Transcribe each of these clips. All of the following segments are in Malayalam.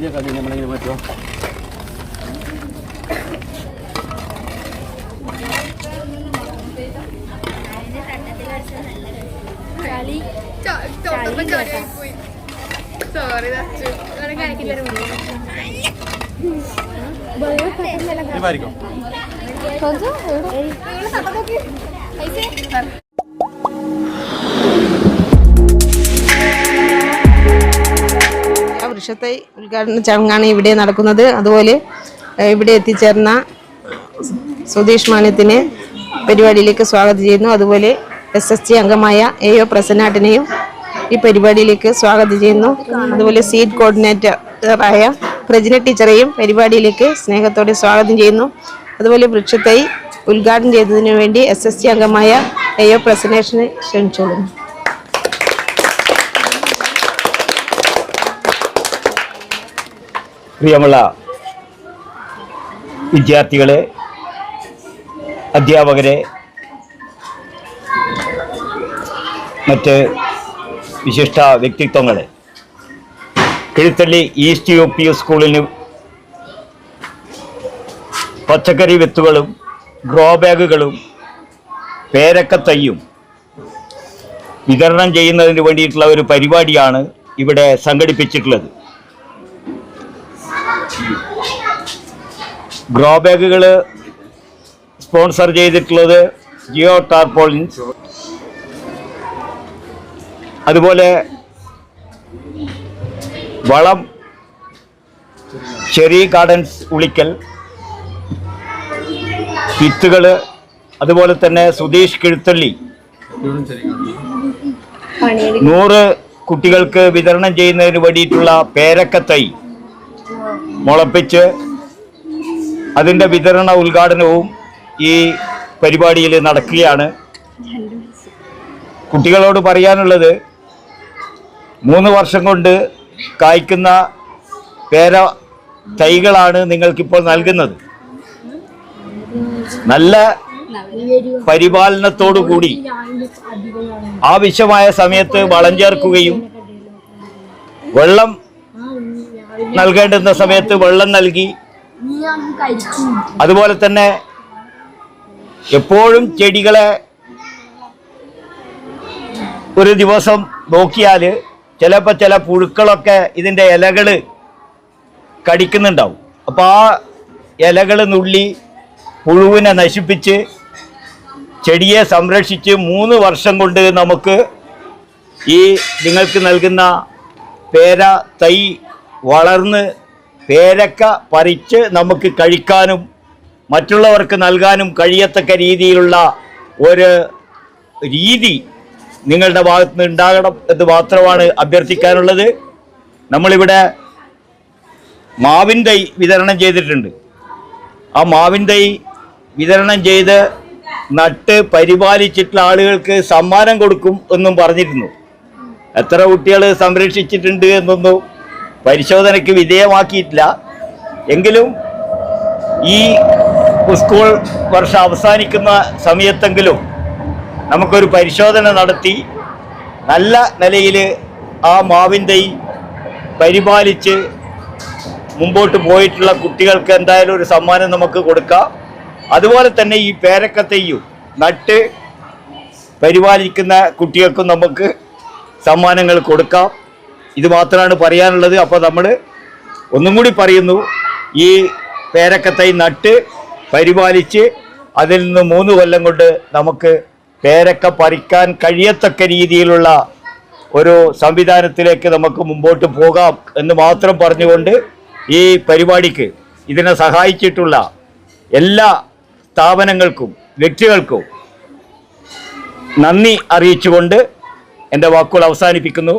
വലിയ കളി നമ്മളിങ്ങനെ പറ്റുമോ സോറി വൃക്ഷത്തൈ ഉദ്ഘാടന ചടങ്ങാണ് ഇവിടെ നടക്കുന്നത്. അതുപോലെ ഇവിടെ എത്തിച്ചേർന്ന സുധീഷ് മാനത്തിനെ പരിപാടിയിലേക്ക് സ്വാഗതം ചെയ്യുന്നു. അതുപോലെ എസ് എസ് ടി അംഗമായ എ ഒ പ്രസന്നാട്ടിനെയും ഈ പരിപാടിയിലേക്ക് സ്വാഗതം ചെയ്യുന്നു. അതുപോലെ സീറ്റ് കോർഡിനേറ്ററായ പ്രജിന ടീച്ചറെയും പരിപാടിയിലേക്ക് സ്നേഹത്തോടെ സ്വാഗതം ചെയ്യുന്നു. അതുപോലെ വൃക്ഷത്തൈ ഉദ്ഘാടനം ചെയ്തതിനു വേണ്ടി എസ് എസ് ടി അംഗമായ എ ഒ പ്രസന്നേഷനെ ക്ഷണിച്ചോളുന്നു. പ്രിയമുള്ള വിദ്യാർത്ഥികളെ അധ്യാപകരെ മറ്റ് വിശിഷ്ട വ്യക്തിത്വങ്ങളെ. കിഴുത്തള്ളി ഈസ്റ്റ് യു പി സ്കൂളിന് പച്ചക്കറി വിത്തുകളും ഗ്രോ ബാഗുകളും പേരക്കത്തയ്യും വിതരണം ചെയ്യുന്നതിന് വേണ്ടിയിട്ടുള്ള ഒരു പരിപാടിയാണ് ഇവിടെ സംഘടിപ്പിച്ചിട്ടുള്ളത്. ഗ്രോ ബാഗുകൾ സ്പോൺസർ ചെയ്തിട്ടുള്ളത് ജിയോ ടാർപോളിൻ അതുപോലെ വളം ചെറി ഗാർഡൻസ് ഉളിക്കൽ വിത്തുകൾ അതുപോലെ തന്നെ സുധീഷ് കിഴുത്തള്ളി. നൂറ് കുട്ടികൾക്ക് വിതരണം ചെയ്യുന്നതിന് വേണ്ടിയിട്ടുള്ള പേരക്കത്തൈ മുളപ്പിച്ച് അതിന്റെ വിതരണ ഉദ്ഘാടനവും ഈ പരിപാടിയിൽ നടക്കുകയാണ്. കുട്ടികളോട് പറയാനുള്ളത് മൂന്ന് വർഷം കൊണ്ട് കായ്ക്കുന്ന പേര തൈകളാണ് നിങ്ങൾക്കിപ്പോൾ നൽകുന്നത്. നല്ല പരിപാലനത്തോടു കൂടി ആവശ്യമായ സമയത്ത് വളം ചേർക്കുകയും വെള്ളം നൽകേണ്ടുന്ന സമയത്ത് വെള്ളം നൽകി അതുപോലെ തന്നെ എപ്പോഴും ചെടികളെ ഒരു ദിവസം നോക്കിയാൽ ചിലപ്പോൾ ചില പുഴുക്കളൊക്കെ ഇതിന്റെ ഇലകൾ കടിക്കുന്നുണ്ടാവും. അപ്പോൾ ആ ഇലകൾ നുള്ളി പുഴുവിനെ നശിപ്പിച്ച് ചെടിയെ സംരക്ഷിച്ച് മൂന്ന് വർഷം കൊണ്ട് നമുക്ക് ഈ നിങ്ങൾക്ക് നൽകുന്ന പേര തൈ വളർന്ന് പേരക്ക പറിച്ച് നമുക്ക് കഴിക്കാനും മറ്റുള്ളവർക്ക് നൽകാനും കഴിയത്തക്ക രീതിയിലുള്ള ഒരു രീതി നിങ്ങളുടെ ഭാഗത്ത് നിന്ന് ഉണ്ടാകണം എന്ന് മാത്രമാണ് അഭ്യർത്ഥിക്കാനുള്ളത്. നമ്മളിവിടെ മാവിൻ തൈ വിതരണം ചെയ്തിട്ടുണ്ട്. ആ മാവിൻ തൈ വിതരണം ചെയ്ത് നട്ട് പരിപാലിച്ചിട്ടുള്ള ആളുകൾക്ക് സമ്മാനം കൊടുക്കും എന്നും പറഞ്ഞിരുന്നു. എത്ര കുട്ടികൾ സംരക്ഷിച്ചിട്ടുണ്ട് എന്നൊന്നും പരിശോധനയ്ക്ക് വിധേയമാക്കിയിട്ടില്ല. എങ്കിലും ഈ സ്കൂൾ വർഷം അവസാനിക്കുന്ന സമയത്തെങ്കിലും നമുക്കൊരു പരിശോധന നടത്തി നല്ല നിലയിൽ ആ മാവിന്റെ പരിപാലിച്ച് മുമ്പോട്ട് പോയിട്ടുള്ള കുട്ടികൾക്ക് എന്തായാലും ഒരു സമ്മാനം നമുക്ക് കൊടുക്കാം. അതുപോലെ തന്നെ ഈ പേരക്കത്തെയും നട്ട് പരിപാലിക്കുന്ന കുട്ടികൾക്കും നമുക്ക് സമ്മാനങ്ങൾ കൊടുക്കാം. ഇത് മാത്രമാണ് പറയാനുള്ളത്. അപ്പോൾ നമ്മൾ ഒന്നും കൂടി പറയുന്നു. ഈ പേരക്കത്തൈ നട്ട് പരിപാലിച്ച് അതിൽ നിന്ന് മൂന്ന് കൊല്ലം കൊണ്ട് നമുക്ക് പേരക്ക പറിക്കാൻ കഴിയത്തക്ക രീതിയിലുള്ള ഒരു സംവിധാനത്തിലേക്ക് നമുക്ക് മുമ്പോട്ട് പോകാം എന്ന് മാത്രം പറഞ്ഞുകൊണ്ട് ഈ പരിപാടിക്ക് ഇതിനെ സഹായിച്ചിട്ടുള്ള എല്ലാ സ്ഥാപനങ്ങൾക്കും വ്യക്തികൾക്കും നന്ദി അറിയിച്ചുകൊണ്ട് എന്റെ വാക്കുകൾ അവസാനിപ്പിക്കുന്നു.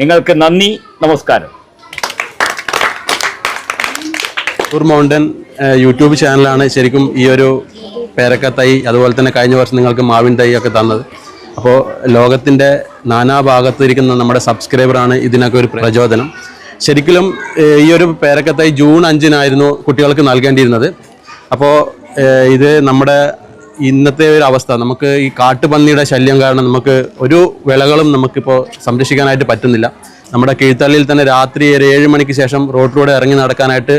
നിങ്ങൾക്ക് നന്ദി നമസ്കാരം. മൗണ്ടൻ യൂട്യൂബ് ചാനലാണ് ശരിക്കും ഈ ഒരു പേരക്ക തൈ അതുപോലെ തന്നെ കഴിഞ്ഞ വർഷം നിങ്ങൾക്ക് മാവിൻ തൈ ഒക്കെ തന്നത്. അപ്പോൾ ലോകത്തിന്റെ നാനാഭാഗത്തിരിക്കുന്ന നമ്മുടെ സബ്സ്ക്രൈബറാണ് ഇതിനൊക്കെ ഒരു പ്രചോദനം. ശരിക്കും ഈ ഒരു പേരക്ക തൈ ജൂൺ അഞ്ചിനായിരുന്നു കുട്ടികൾക്ക് നൽകേണ്ടിയിരുന്നത്. അപ്പോൾ ഇത് നമ്മുടെ ഇന്നത്തെ ഒരു അവസ്ഥ. നമുക്ക് ഈ കാട്ടുപന്നിയുടെ ശല്യം കാരണം നമുക്ക് ഒരു വിളകളും നമുക്കിപ്പോൾ സംരക്ഷിക്കാനായിട്ട് പറ്റുന്നില്ല. നമ്മുടെ കീഴ്ത്തള്ളിയിൽ തന്നെ രാത്രി ഒരു ഏഴ് മണിക്ക് ശേഷം റോഡിലൂടെ ഇറങ്ങി നടക്കാനായിട്ട്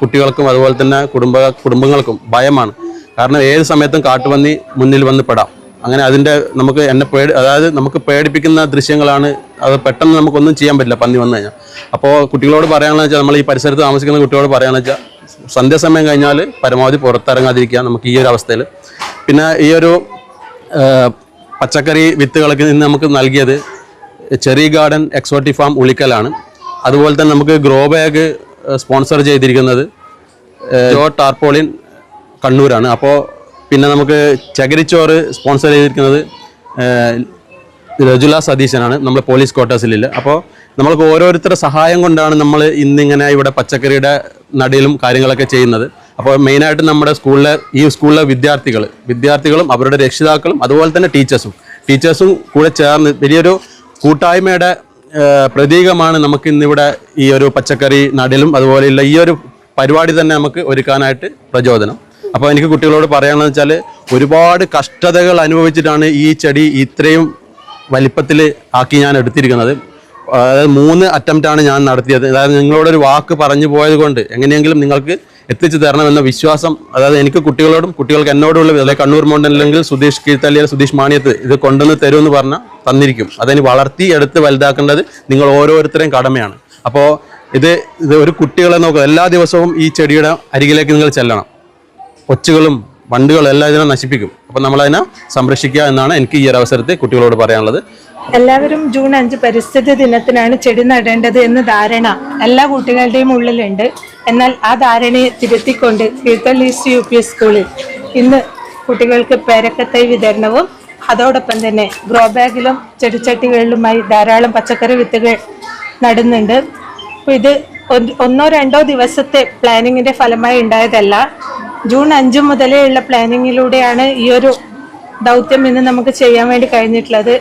കുട്ടികൾക്കും അതുപോലെ തന്നെ കുടുംബ കുടുംബങ്ങൾക്കും ഭയമാണ്. കാരണം ഏത് സമയത്തും കാട്ടുപന്നി മുന്നിൽ വന്ന് പെടാം. അങ്ങനെ അതിന്റെ നമുക്ക് എന്നെ പേടി അതായത് നമുക്ക് പേടിപ്പിക്കുന്ന ദൃശ്യങ്ങളാണ്. അത് പെട്ടെന്ന് നമുക്കൊന്നും ചെയ്യാൻ പറ്റില്ല പന്നി വന്നു കഴിഞ്ഞാൽ. അപ്പോൾ കുട്ടികളോട് പറയാണെന്ന് വെച്ചാൽ നമ്മൾ ഈ പരിസരത്ത് താമസിക്കുന്ന കുട്ടികളോട് പറയാണെന്ന് വെച്ചാൽ സന്ധ്യാസമയം കഴിഞ്ഞാൽ പരമാവധി പുറത്തിറങ്ങാതിരിക്കുക നമുക്ക് ഈ ഒരു അവസ്ഥയിൽ. പിന്നെ ഈ ഒരു പച്ചക്കറി വിത്തുകളൊക്കെ നിന്ന് നമുക്ക് നൽകിയത് ചെറി ഗാർഡൻ എക്സോട്ടി ഫാം ഉളിക്കലാണ്. അതുപോലെ തന്നെ നമുക്ക് ഗ്രോ ബാഗ് സ്പോൺസർ ചെയ്തിരിക്കുന്നത് ജോ ടാർപോളിൻ കണ്ണൂരാണ്. അപ്പോൾ പിന്നെ നമുക്ക് ചകിരിച്ചോറ് സ്പോൺസർ ചെയ്തിരിക്കുന്നത് രജുല സതീശനാണ്. നമ്മൾ പോലീസ് ക്വാർട്ടേഴ്സിലില്ല അപ്പോൾ നമ്മൾക്ക് ഓരോരുത്തരുടെ സഹായം കൊണ്ടാണ് നമ്മൾ ഇന്നിങ്ങനെ ഇവിടെ പച്ചക്കറിയുടെ നടയിലും കാര്യങ്ങളൊക്കെ ചെയ്യുന്നത്. അപ്പോൾ മെയിനായിട്ട് നമ്മുടെ സ്കൂളിലെ ഈ സ്കൂളിലെ വിദ്യാർത്ഥികൾ വിദ്യാർത്ഥികളും അവരുടെ രക്ഷിതാക്കളും അതുപോലെ തന്നെ ടീച്ചേഴ്സും. ടീച്ചേഴ്സും കൂടെ ചേർന്ന് വലിയൊരു കൂട്ടായ്മയുടെ പ്രതീകമാണ് നമുക്ക് ഇന്നിവിടെ ഈ ഒരു പച്ചക്കറി നടലും അതുപോലെയുള്ള ഈ ഒരു പരിപാടി തന്നെ നമുക്ക് ഒരുക്കാനായിട്ട് പ്രചോദനം. അപ്പോൾ എനിക്ക് കുട്ടികളോട് പറയാനുള്ളത് വെച്ചാൽ ഒരുപാട് കഷ്ടതകൾ അനുഭവിച്ചിട്ടാണ് ഈ ചെടി ഇത്രയും വലിപ്പത്തിൽ ആക്കി ഞാൻ എടുത്തിരിക്കുന്നത്. അതായത് മൂന്ന് അറ്റംപ്റ്റ് ആണ് ഞാൻ നടത്തിയത്. അതായത് നിങ്ങളോടൊരു വാക്ക് പറഞ്ഞു പോയത് കൊണ്ട് എങ്ങനെയെങ്കിലും നിങ്ങൾക്ക് എത്തിച്ചു തരണമെന്ന വിശ്വാസം അതായത് എനിക്ക് കുട്ടികളോടും കുട്ടികൾക്ക് എന്നോടുള്ള അതായത് കണ്ണൂർ മോണ്ടൻ അല്ലെങ്കിൽ സുധീഷ് കീഴ്ത്തല്ലിയ സുധീഷ് മാണിയത്ത് ഇത് കൊണ്ടുവന്ന് തരുമെന്ന് പറഞ്ഞാൽ തന്നിരിക്കും. അതിന് വളർത്തി എടുത്ത് വലുതാക്കേണ്ടത് നിങ്ങൾ ഓരോരുത്തരെയും കടമയാണ്. അപ്പോൾ ഇത് ഇത് ഒരു കുട്ടികളെ നോക്കുക. എല്ലാ ദിവസവും ഈ ചെടിയുടെ അരികിലേക്ക് നിങ്ങൾ ചെല്ലണം. കൊച്ചുകളും വണ്ടുകളും എല്ലാം ഇതിനെ നശിപ്പിക്കും. അപ്പം നമ്മളതിനെ സംരക്ഷിക്കുക എന്നാണ് എനിക്ക് ഈ ഒരു അവസരത്തിൽ കുട്ടികളോട് പറയാനുള്ളത്. എല്ലാവരും ജൂൺ അഞ്ച് പരിസ്ഥിതി ദിനത്തിനാണ് ചെടി നടേണ്ടത് എന്ന് ധാരണ എല്ലാ കുട്ടികളുടെയും ഉള്ളിലുണ്ട്. എന്നാൽ ആ ധാരണയെ തിരുത്തിക്കൊണ്ട് കീഴ്ത്തൽ ഈസ്റ്റ് യു പി സ്കൂളിൽ ഇന്ന് കുട്ടികൾക്ക് പേരക്കത്തൈ വിതരണവും അതോടൊപ്പം തന്നെ ഗ്രോ ബാഗിലും ചെടിച്ചട്ടികളിലുമായി ധാരാളം പച്ചക്കറി വിത്തുകൾ നടുന്നുണ്ട്. അപ്പോൾ ഇത് ഒന്നോ രണ്ടോ ദിവസത്തെ പ്ലാനിങ്ങിന്റെ ഫലമായി ഉണ്ടായതല്ല. ജൂൺ അഞ്ച് മുതലേ ഉള്ള പ്ലാനിങ്ങിലൂടെയാണ് ഈ ഒരു ദൗത്യം ഇന്ന് നമുക്ക് ചെയ്യാൻ വേണ്ടി കഴിഞ്ഞിട്ടുള്ളത്.